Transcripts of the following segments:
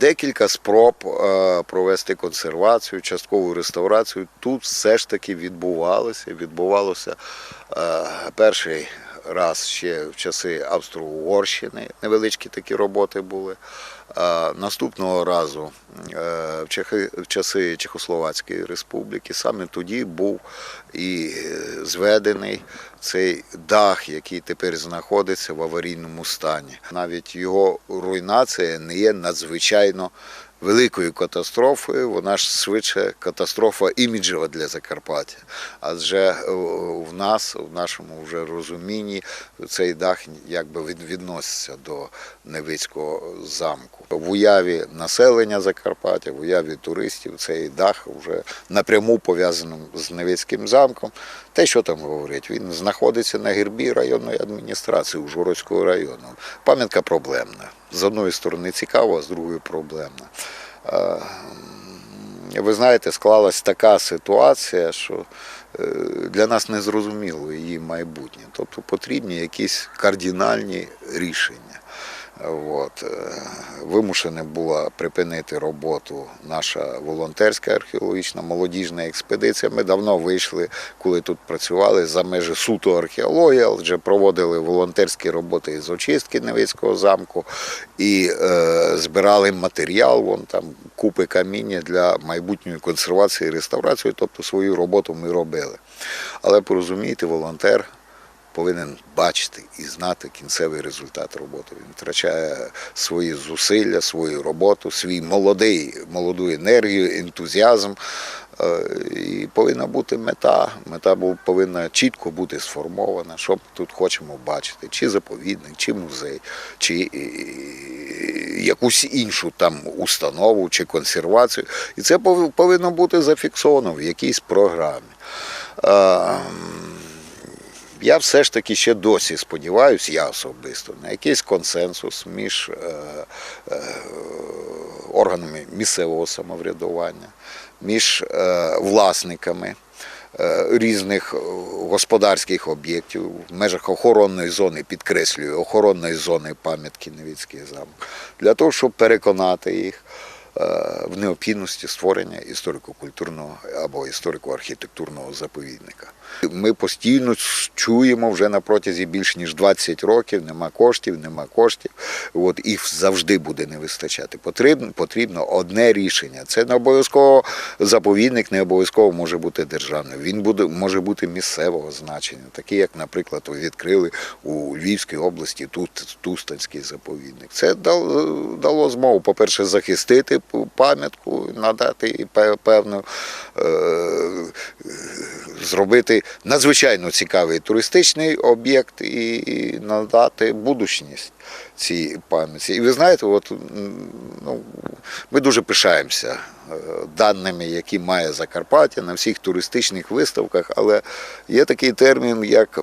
Декілька спроб е, провести консервацію, часткову реставрацію тут все ж таки відбувалося. Відбувалося е, перший раз ще в часи Австро-Угорщини. Невеличкі такі роботи були. Наступного разу е, в часи Чехословацької республіки саме тоді був і е, зведений цей дах, який тепер знаходиться в аварійному стані. Навіть його руйнація не є надзвичайно великою катастрофою, вона ж швидше катастрофа іміджева для Закарпаття. Адже е, в нас, в нашому вже розумінні, цей дах якби від- відноситься до Невицького замку. В уяві населення Закарпаття, в уяві туристів, цей дах вже напряму пов'язаний з Невицьким замком. Те, що там говорять, він знаходиться на гербі районної адміністрації Ужгородського району. Пам'ятка проблемна. З одної сторони цікава, а з другої проблемна. Е, Ви знаєте, склалась така ситуація, що е, для нас не зрозуміло її майбутнє. Тобто потрібні якісь кардинальні рішення. От. е, Вимушена була припинити роботу наша волонтерська археологічна молодіжна експедиція. Ми давно вийшли, коли тут працювали за межі суто археології, але вже проводили волонтерські роботи із очистки Невицького замку і е, збирали матеріал, вон там купи каміння для майбутньої консервації і реставрації. Тобто свою роботу ми робили. Але порозумійте, волонтер повинен бачити і знати кінцевий результат роботи. Він втрачає свої зусилля, свою роботу, свій молодий, молоду енергію, ентузіазм. Е, І повинна бути мета. Мета повинна чітко бути сформована, що ми тут хочемо бачити, чи заповідник, чи музей, чи якусь іншу там установу, чи консервацію. І це повинно бути зафіксовано в якійсь програмі. Я все ж таки ще досі сподіваюся, я особисто, на якийсь консенсус між е, е, органами місцевого самоврядування, між е, власниками різних господарських об'єктів в межах охоронної зони, підкреслюю, охоронної зони пам'ятки Невицький замок, для того, щоб переконати їх в необхідності створення історико-культурного або історико-архітектурного заповідника. Ми постійно чуємо вже на протязі більш ніж 20 років, нема коштів, нема коштів. От їх завжди буде не вистачати. Потрібно, потрібно одне рішення. Це не обов'язково заповідник, не обов'язково може бути державним. Він буде може бути місцевого значення, такий, як, наприклад, відкрили у Львівській області тут Тустанський заповідник. Це дало, змогу, по-перше, захистити пам'ятку, надати певну е, зробити надзвичайно цікавий туристичний об'єкт і надати будучність цій пам'ятці. І ви знаєте, от, ну, ми дуже пишаємося е, даними, які має Закарпаття на всіх туристичних виставках, але є такий термін, як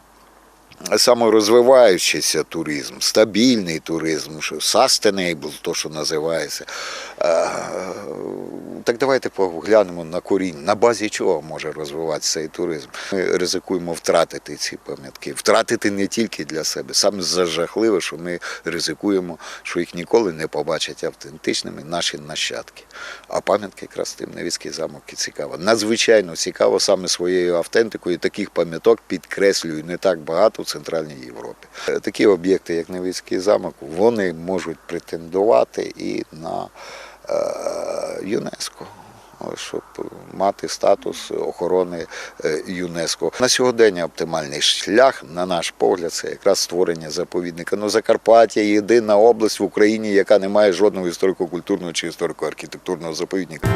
саморозвиваючийся туризм, стабільний туризм, sustainable, то, що називається. Так давайте поглянемо на корінь, на базі чого може розвиватися цей туризм. Ми ризикуємо втратити ці пам'ятки, втратити не тільки для себе. Саме зажахливе, що ми ризикуємо, що їх ніколи не побачать автентичними наші нащадки. А пам'ятки якраз тим Невицький замок і цікаво. Надзвичайно цікаво саме своєю автентикою. Таких пам'яток підкреслюю не так багато в Центральній Європі. Е, Такі об'єкти, як Невицький замок, вони можуть претендувати і на ЮНЕСКО. Щоб мати статус охорони е, ЮНЕСКО. На сьогодення оптимальний шлях, на наш погляд, це якраз створення заповідника. Ну, Закарпаття єдина область в Україні, яка не має жодного історико-культурного чи історико-архітектурного заповідника.